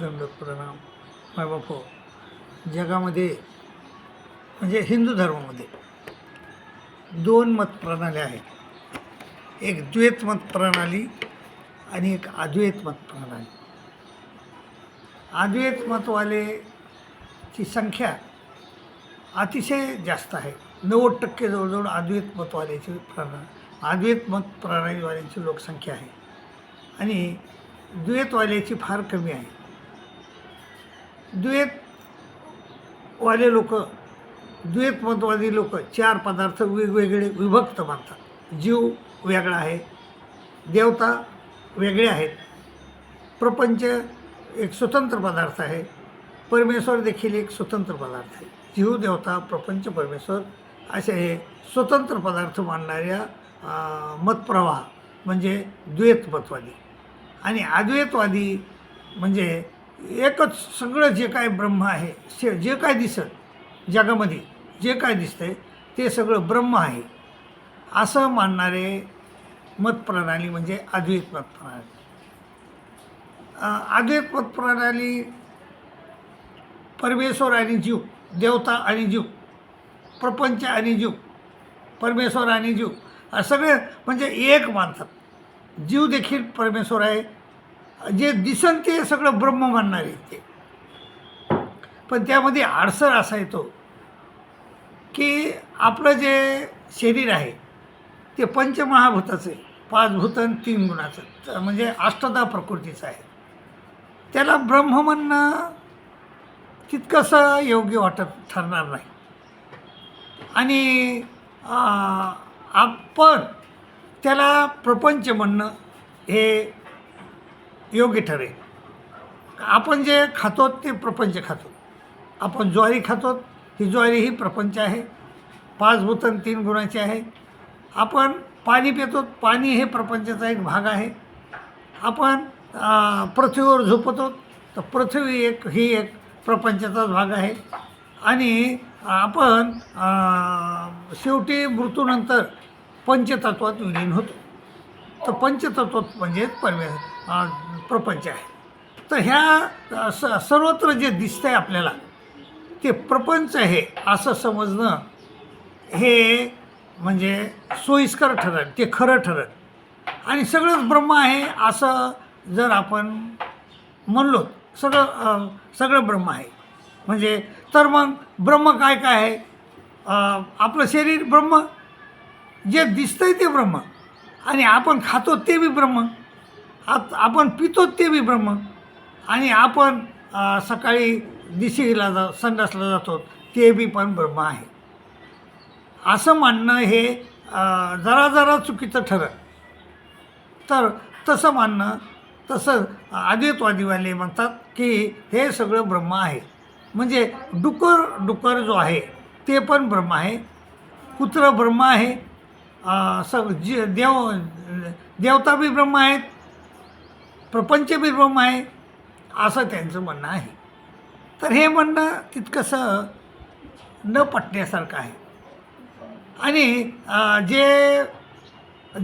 दंडक प्रणाम माय मायबापो जगामध्ये म्हणजे हिंदू धर्मामध्ये दोन मत प्रणाली आहेत. एक द्वैत मत प्रणाली आणि एक अद्वैत मत प्रणाली अद्वैत मतवालेची संख्या अतिशय जास्त आहे. नव्वद टक्के जवळजवळ अद्वैत मतवाल्याची प्रणा अद्वैत मत प्रणालीवाल्यांची लोकसंख्या आहे. आणि द्वैतवाल्याची फार कमी आहे. द्वैतवाले लोक द्वैतमतवादी लोक चार पदार्थ वेगवेगळे विभक्त मानतात. जीव वेगळा आहे देवता वेगळे आहेत. प्रपंच एक स्वतंत्र पदार्थ आहे परमेश्वर देखील एक स्वतंत्र पदार्थ आहे. जीव देवता प्रपंच परमेश्वर असे हे स्वतंत्र पदार्थ मानणाऱ्या मतप्रवाह म्हणजे द्वैतमतवादी. आणि अद्वैतवादी म्हणजे एकच सगळं जे काय ब्रह्म आहे शे जे काय दिसत जगामध्ये जे काय दिसतंय ते सगळं ब्रह्म आहे. असं मानणारे मतप्रणाली म्हणजे अद्वैत मतप्रणाली अं, अद्वैत मतप्रणाली परमेश्वर आणि जीव देवता आणि जीव प्रपंच आणि जीव परमेश्वर आणि जीव सगळे म्हणजे एक मानतात. जीव देखील परमेश्वर आहे जे दिसन ते सगळं ब्रह्म मानणार आहेत ते. पण त्यामध्ये आडसर असा येतो की आपलं जे शरीर आहे ते पंचमहाभूताचं आहे पाच भूतन तीन गुणाचं म्हणजे अष्टदा प्रकृतीचं आहे. त्याला ब्रह्म म्हणणं तितकंसं योग्य वाटत ठरणार नाही. आणि आपण त्याला प्रपंच म्हणणं हे योग्य ठरेल. आपण जे खातो ते प्रपंच खातो. आपण ज्वारी खातो ही ज्वारी ही प्रपंच आहे. पाच भूतन तीन गुणाचे आहे. आपण पाणी पितो पाणी हे प्रपंचाचा एक भाग आहे. आपण पृथ्वीवर झोपतो तर पृथ्वी एक ही एक प्रपंचाचाच भाग आहे. आणि आपण शेवटी मृत्यूनंतर पंचतत्वात विलीन होतो. तर पंचतत्व म्हणजे परमे प्रपंच आहे. तर ह्या स सर्वत्र जे दिसतं आहे आपल्याला ते प्रपंच आहे असं समजणं हे म्हणजे सोयीस्कर ठरत ते खरं ठरत आणि सगळंच ब्रह्म आहे असं जर आपण म्हणलो सगळं सगळं ब्रह्म आहे. म्हणजे तर मग ब्रह्म काय काय आहे? आपलं शरीर ब्रह्म जे दिसतंय ते ब्रह्म. आणि आपण खातो ते बी ब्रह्म. आत आपण पितो ते बी ब्रह्म. आणि आपण सकाळी दिशेला जा संडासला जातो ते बी पण ब्रह्म आहे. असं मानणं हे जरा जरा चुकीचं ठरत तर तसं मानणं तसं अद्वैतवादीवाले म्हणतात की हे सगळं ब्रह्म आहे. म्हणजे डुकर डुकर जो आहे ते पण ब्रह्म आहे. कुत्र ब्रह्म आहे. सग जी देव देवता बी ब्रह्म आहेत. प्रपंच बी आहे असं त्यांचं म्हणणं आहे. तर हे म्हणणं तितकंसं न पटण्यासारखं आहे. आणि जे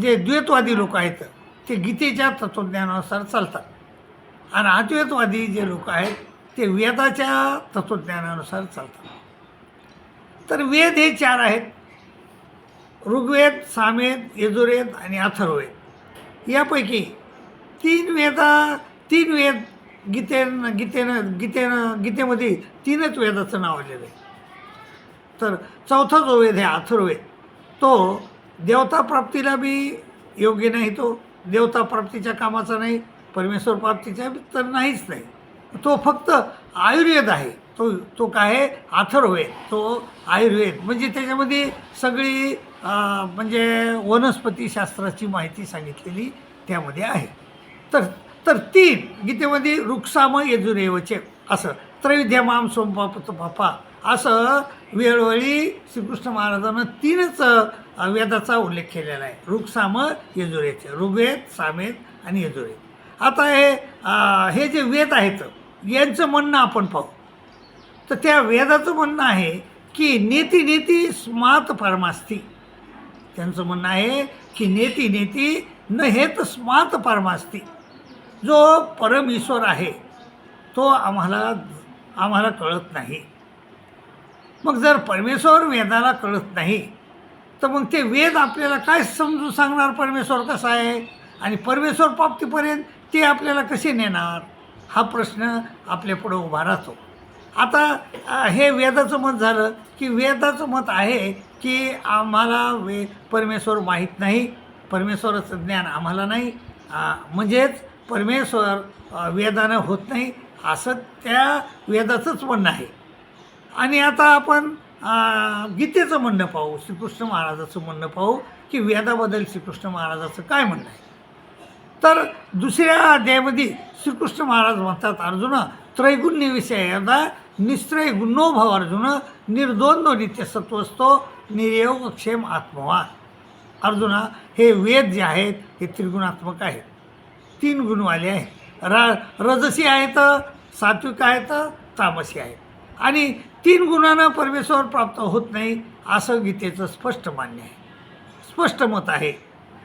जे द्वैतवादी लोक आहेत ते गीतेच्या तत्त्वज्ञानानुसार चालतात. आणि अद्वैतवादी जे लोक आहेत ते वेदाच्या तत्त्वज्ञानानुसार चालतात. तर वेद हे चार आहेत. ऋग्वेद सामेद यजुर्वेद आणि अथर्ववेद. यापैकी तीन वेदा तीन वेद गीतेनं गीतेनं गीतेनं गीतेमध्ये तीनच वेदाचं नाव आलेलं आहे. तर चौथा जो वेद आहे अथर्ववेद तो देवता प्राप्तीला बी योग्य नाही तो. देवता प्राप्तीच्या कामाचा नाही परमेश्वर प्राप्तीच्या तर नाहीच नाही. तो फक्त आयुर्वेद आहे. तो तो काय आहे? अथर्ववेद. तो आयुर्वेद. म्हणजे त्याच्यामध्ये सगळी म्हणजे वनस्पतीशास्त्राची माहिती सांगितलेली त्यामध्ये आहे. तर तर तीन गीतेमध्ये रुक्साम यजुरेवचे असं त्रैविध्यमाम सोमपाप पापा असं वेळोवेळी श्रीकृष्ण महाराजानं तीनच वेदाचा उल्लेख केलेला आहे. ऋक्साम यजुरेचे ऋग्वेद सामेद आणि यजुर्वेद आता हे हे जे वेद आहेत यांचं म्हणणं आपण पाहू. तर त्या वेदाचं म्हणणं आहे की नेती नेती स्मात परमास्ती. त्यांचं म्हणणं आहे की नेती नेती न हेत स्मात परमास्ती. जो परमेश्वर आहे तो आम्हाला आम्हाला कळत नाही. मग जर परमेश्वर वेदाला कळत नाही तर मग ते वेद आपल्याला काय समजून सांगणार परमेश्वर कसा आहे? आणि परमेश्वर प्राप्तीपर्यंत ते आपल्याला कसे नेणार? हा प्रश्न आपल्यापुढं उभा राहतो. आता हे वेदाचं मत झालं की वेदाचं मत आहे की आम्हाला वे परमेश्वर माहीत नाही परमेश्वराचं ज्ञान आम्हाला नाही. म्हणजेच परमेश्वर वेदानं होत नाही असं त्या वेदाचंच म्हणणं आहे. आणि आता आपण गीतेचं म्हणणं पाहू श्रीकृष्ण महाराजाचं म्हणणं पाहू की वेदाबद्दल श्रीकृष्ण महाराजाचं काय म्हणणं आहे? तर दुसऱ्या अध्यायामध्ये श्रीकृष्ण महाराज म्हणतात अर्जुन त्रैगुण्य विषयादा निस्त्रय गुणो भाव अर्जुन. निर्द्वंद्व नित्य सत्वस्तो निर्योग क्षेम आत्मवान. अर्जुना हे वेद जे आहेत हे त्रिगुणात्मक आहेत. तीन गुणवाले आहे र रजसी आहेत सात्विक आहेत तामसी आहेत. आणि तीन गुणांना परमेश्वर प्राप्त होत नाही असं गीतेचं स्पष्ट मान्य आहे. स्पष्ट मत आहे.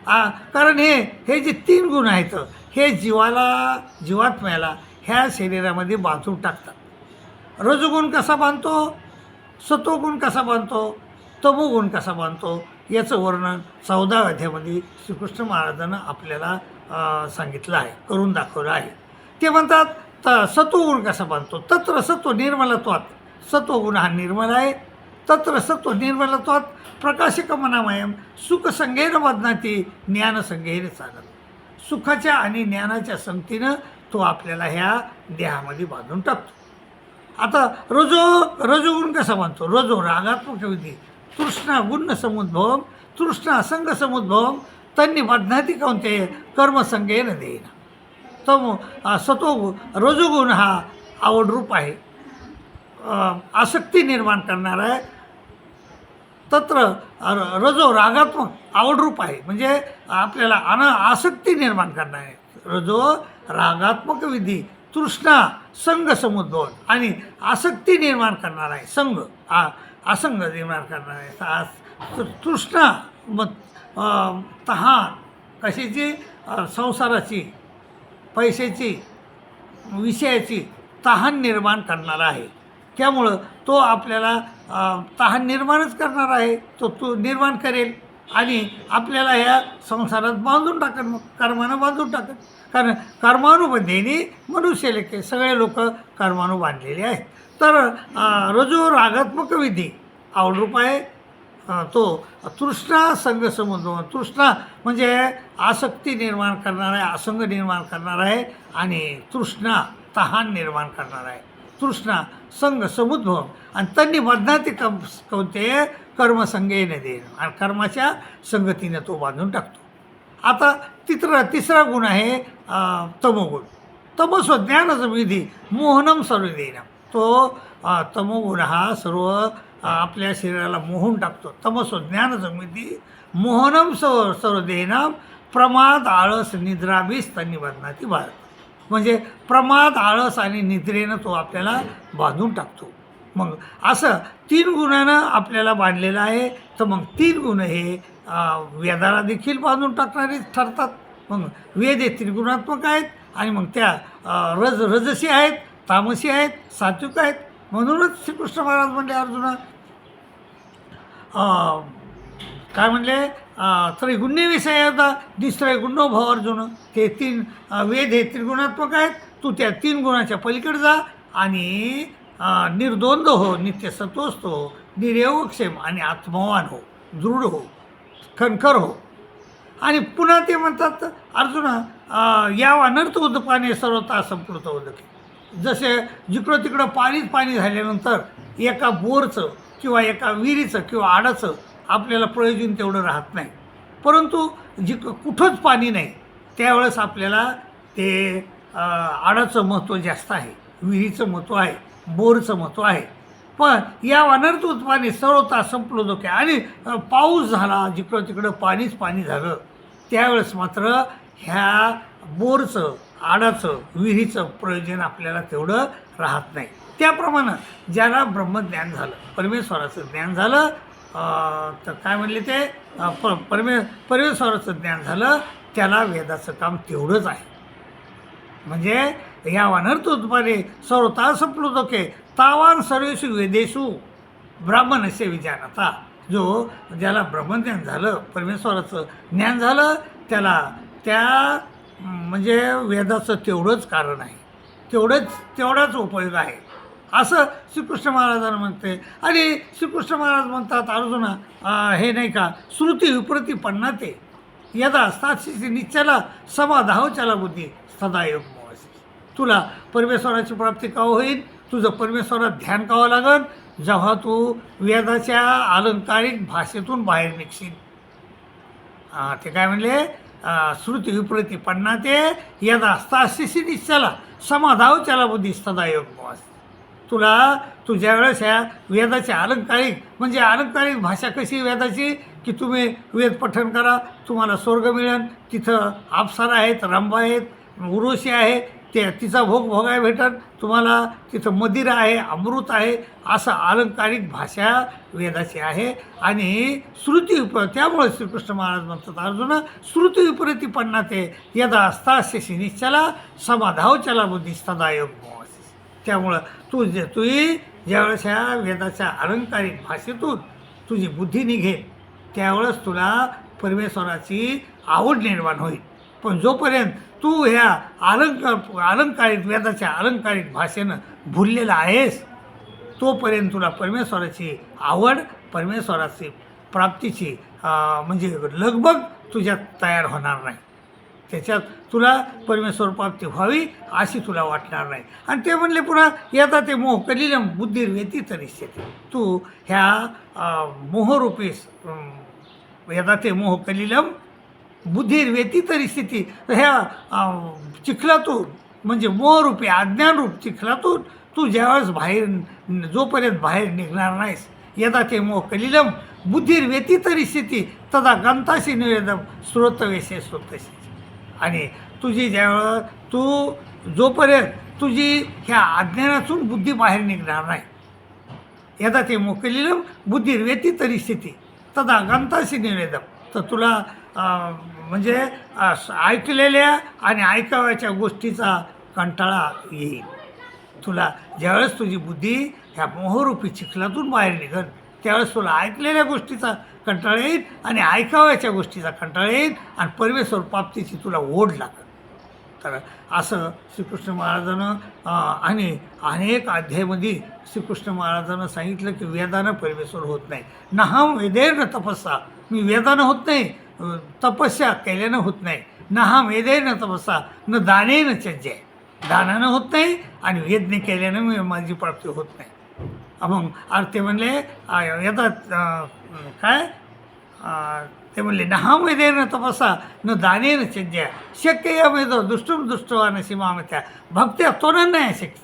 आ, कारण हे हे जे तीन गुण आहेत हे जीवाला जीवात्म्याला ह्या शरीरामध्ये बांधून टाकतात. रजोगुण कसा बांधतो? सत्वगुण कसा बांधतो? तमोगुण कसा बांधतो? याचं वर्णन चौदा अध्यामध्ये श्रीकृष्ण महाराजानं आपल्याला सांगितलं आहे करून दाखवलं आहे. ते म्हणतात त सत्वगुण कसा बांधतो तत्र सत्व निर्मलत्वात. सत्वगुण हा निर्मल आहे. तत्र सत्व निर्मलत्वात. प्रकाशकमनामयम सुखसंगेन बदनाती ज्ञानसंगेन चालत. सुखाच्या आणि ज्ञानाच्या संगतीनं तो आपल्याला ह्या देहामध्ये बांधून टाकतो. आता रजो रजोगुण कसा बांधतो रजो रागात्मक विधी. तृष्णा गुण समुद्भवम तृष्णा असंग समुद्भवम त्यांनी बदनाती कोणते कर्मसंगेन देईन तम सतो रजोगुण हा आवडरूप आहे. आसक्ती निर्माण करणारा आहे. तत्र र- रजो रागात्मक आवडरूप आहे. म्हणजे आपल्याला अन आसक्ती निर्माण करणार आहे. रजो रागात्मक विधी तृष्णा संघ समुद्भवन आणि आसक्ती निर्माण करणार आहे. संघ असंग निर्माण करणार. आहे तृष्णा मग तहान कशाची? संसाराची पैशाची विषयाची तहान निर्माण करणारा आहे. त्यामुळं तो आपल्याला तहान निर्माणच करणार आहे. तो तो निर्माण करेल आणि आपल्याला ह्या संसारात बांधून टाकेल मग कर्मानं बांधून टाकेल कारण कर्मानुबंधीने मनुष्य लेखे सगळे लोक कर्मानु बांधलेले आहेत. तर रजो रागात्मक विधी. आवडरूप आहे. तो तृष्णा संघ समुद्र तृष्णा म्हणजे आसक्ती निर्माण करणार आहे आसंग निर्माण करणार आहे आणि तृष्णा तहान निर्माण करणार आहे. तृष्णा संघ समुद्भव आणि त्यांनी बदनाती कम कोणते? कर्मसंगेने देईन आणि कर्माच्या संगतीने तो बांधून टाकतो. आता तिसरा तिसरा गुण आहे तमोगुण. तमसो ज्ञानाचं विधी मोहनम सर्व देणं तो तमोगुण हा सर्व आपल्या शरीराला मोहून टाकतो. तमस्व ज्ञान जमिती मोहनम सर्व सर्व देनाम प्रमाद आळस निद्राबीस त्यांनी बदनाती भारत म्हणजे प्रमाद आळस आणि निद्रेनं तो आपल्याला बांधून टाकतो. मग असं तीन गुणानं आपल्याला बांधलेलं आहे तर मग तीन गुण हे वेदाला देखील बांधून टाकणारे ठरतात. मग वेद हे त्रिगुणात्मक आहेत आणि मग त्या रज रजसी आहेत. तामसी आहेत सात्विक आहेत. म्हणूनच श्रीकृष्ण महाराज म्हणले अर्जुना काय म्हणले? त्रैगुण्य विषय होता. निस्त्रैगुण्यो भाव अर्जुन. ते तीन वेद हे त्रिगुणात्मक आहेत. तू त्या तीन गुणाच्या पलीकडे जा आणि निर्द्वंद हो नित्य सत्वस्त हो निर्योगक्षेम आणि आत्मवान हो दृढ हो खणखर हो. आणि पुन्हा ते म्हणतात अर्जुना या अनर्थ उदपाने सर्वता संपूर्ण उदके जसे जिकडं तिकडं पाणीच पाणी झाल्यानंतर एका बोरचं किंवा एका विहिरीचं किंवा आडाचं आपल्याला प्रयोजन तेवढं राहत नाही. परंतु जिक कुठंच पाणी नाही त्यावेळेस आपल्याला ते आडाचं महत्त्व जास्त आहे विहिरीचं महत्त्व आहे बोरचं महत्त्व आहे. पण या अनर्थ उत्पादने सर्वता संपलो धोके आणि पाऊस झाला जिकडं तिकडं पाणीच पाणी झालं त्यावेळेस मात्र ह्या बोरचं आडाचं विहिरीचं प्रयोजन आपल्याला तेवढं राहत नाही. त्याप्रमाणे ज्याला ब्रह्मज्ञान झालं परमेश्वराचं ज्ञान झालं तर काय म्हणले ते? प परमे परमेश्वराचं ज्ञान झालं त्याला वेदाचं काम तेवढंच आहे. म्हणजे या वानरतोत्पाने सर्वता प्लुतोके तावान सर्वेषु वेदेषु असे विजानता. जो ज्याला ब्रह्मज्ञान झालं परमेश्वराचं ज्ञान झालं त्याला त्या म्हणजे वेदाचं तेवढंच कारण आहे. तेवढंच तेवढाच उपयोग आहे. असं श्रीकृष्ण महाराजांना म्हणते. आणि श्रीकृष्ण महाराज म्हणतात अर्जुना हे नाही का श्रुती विप्रती पन्नाते. यदा साक्षी निश्चला समाधाव चला बुद्धी सदायोग तुला परमेश्वराची प्राप्ती का होईल तुझं परमेश्वरात ध्यान कावं लागेल जेव्हा तू वेदाच्या अलंकारिक भाषेतून बाहेर निघशील. हां ते काय म्हणले? अं, श्रुती विप्रती पन्नाते यदा स्थाशिशी समाधाव त्याला बुद्धी सदा योग तुला तुझ्या वेळेस ह्या वेदाची अलंकारिक म्हणजे अलंकारिक भाषा कशी वेदाची की तुम्ही वेद पठण करा तुम्हाला स्वर्ग मिळेल तिथं आपसार आहेत रंबा आहेत उर्वशी आहे ते तिचा भोग भोगाय भेटन. तुम्हाला तिथं मंदिर आहे अमृत आहे असं अलंकारिक भाषा वेदाची आहे. आणि श्रुती विप त्यामुळे श्रीकृष्ण महाराज म्हणतात अर्जुन श्रुती विपरीती पन्नाते यदा अस्तास्यशी निश्चला समाधाव चला बुद्धी त्यामुळं तू जे तुही ज्यावेळेस ह्या वेदाच्या अलंकारिक भाषेतून तुझी बुद्धी निघेल त्यावेळेस तुला परमेश्वराची आवड निर्माण होईल. पण जोपर्यंत तू ह्या अलंकार अलंकारिक वेदाच्या अलंकारिक भाषेनं भुललेला आहेस? तोपर्यंत तुला परमेश्वराची आवड परमेश्वराची प्राप्तीची म्हणजे लगबग तुझ्यात तयार होणार नाही. त्याच्यात तुला परमेश्वर प्राप्ती व्हावी अशी तुला वाटणार नाही. आणि ते म्हणले पुन्हा येता ते मोह कलिल बुद्धीर व्यतीत निश्चित तू ह्या अं, मोहरूपीस यदा ते मोह कलिलम बुद्धीर स्थिती. ह्या चिखलातून म्हणजे मोहरूपी अज्ञानरूप चिखलातून तू ज्यावेळेस बाहेर जोपर्यंत बाहेर निघणार नाहीस यदा ते मोह कलिलम बुद्धीर स्थिती तदा गंताशी निवेदम स्रोतवेशे स्रोतशी आणि तुझी ज्यावेळेस तू जोपर्यंत तुझी ह्या अज्ञानातून बुद्धी बाहेर निघणार नाही यदा ते मोकलिलम बुद्धी तरी स्थिती तदा गंताशी निवेदम. तर तुला म्हणजे ऐकलेल्या आणि ऐकाव्याच्या गोष्टीचा कंटाळा येईल. तुला ज्यावेळेस तुझी बुद्धी ह्या मोहरूपी चिखलातून बाहेर निघल त्यावेळेस तुला ऐकलेल्या गोष्टीचा कंटाळा येईल आणि ऐकाव्याच्या गोष्टीचा कंटाळा येईल आणि परमेश्वर प्राप्तीची तुला ओढ लागत तर असं श्रीकृष्ण महाराजानं आणि अनेक अध्यायमध्ये श्रीकृष्ण महाराजानं सांगितलं की वेदानं परमेश्वर होत नाही. नहम वेदेन वेदेर तपस्सा. मी वेदानं होत नाही तपस्या केल्यानं होत नाही. न हा वेदेनं न न दानेनं न दानानं होत नाही आणि वेदने केल्यानं माझी प्राप्ती होत नाही. मग अरे ते म्हणले आ, काय? ते म्हणले नहा मैदे न तपसा न दाने न शक्य या मैदो दुष्टुम दुष्टवान सीमामत्या भक्त्या तोरण नाही शक्य.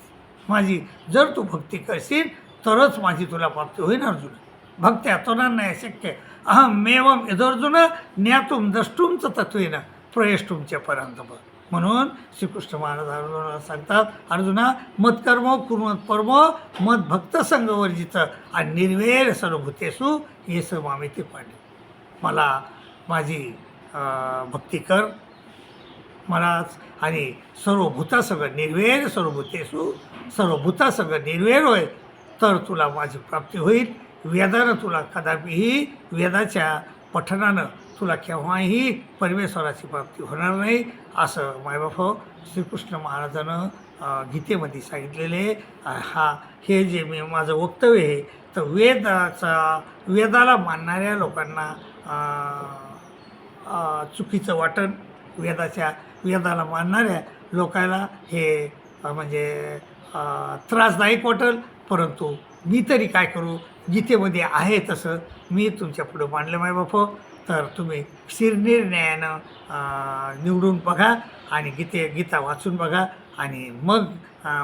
माझी जर तू भक्ती करशील तरच माझी तुला प्राप्ती होईल अर्जुन. भक्त्या तोरण नाही शक्य. अहमेवम यदर्जुन ज्ञातुम द्रष्टुमच तत्वेन प्रयष्टुमच्या परांतप म्हणून श्रीकृष्ण महाराज अर्जुनाला सांगतात अर्जुना मत्कर्म कुर्मत पर्व मत भक्त संघवर्जित आणि निर्वेर सर्वभूतेसु हे मामे ते पाडले मला माझी भक्ती कर मलाच आणि सर्व भूतासगळं निर्वेर सर्वभूतेसु सर्व भूतासगळं निर्वेर होय तर तुला माझी प्राप्ती होईल. वेदानं तुला कदापिही वेदाच्या पठणानं तुला केव्हाही परमेश्वराची प्राप्ती होणार नाही असं मायबाप श्रीकृष्ण महाराजानं गीतेमध्ये सांगितलेले हा हे जे मी माझं वक्तव्य आहे तर वेदाचा वेदाला मानणाऱ्या लोकांना चुकीचं वाटण वेदाच्या वेदाला मानणाऱ्या लोकांना हे म्हणजे त्रासदायक वाटेल परंतु मी तरी काय करू गीतेमध्ये आहे तसं. मी तुमच्या पुढं मांडलं माय बाप. तर तुम्ही शिरनिर्णयानं निवडून बघा आणि गीते गीता वाचून बघा आणि मग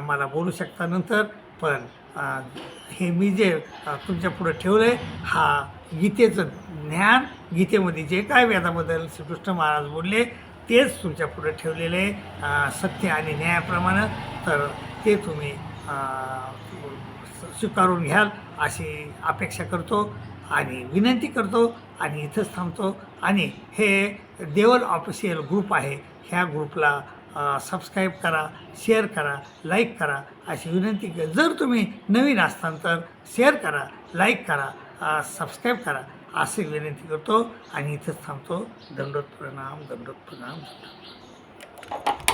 मला बोलू शकता नंतर. पण हे मी जे तुमच्या पुढं ठेवलं आहे हा गीतेचं ज्ञान गीतेमध्ये जे काय वेदाबद्दल श्रीकृष्ण महाराज बोलले तेच तुमच्या पुढं ठेवलेले सत्य आणि न्यायाप्रमाणे. तर ते तुम्ही स्वीकारून घ्याल अशी अपेक्षा करतो आणि विनंती करतो आणि इथंच थांबतो. आणि हे देवल ऑफिशियल ग्रुप आहे ह्या ग्रुपला सबस्क्राईब करा शेअर करा लाईक करा अशी विनंती जर तुम्ही नवीन असताल तर शेअर करा लाईक करा सबस्क्राईब करा अशी विनंती करतो आणि इथंच थांबतो. दंडोत प्रणाम दंडोत प्रणाम दंडोत प्रणाम.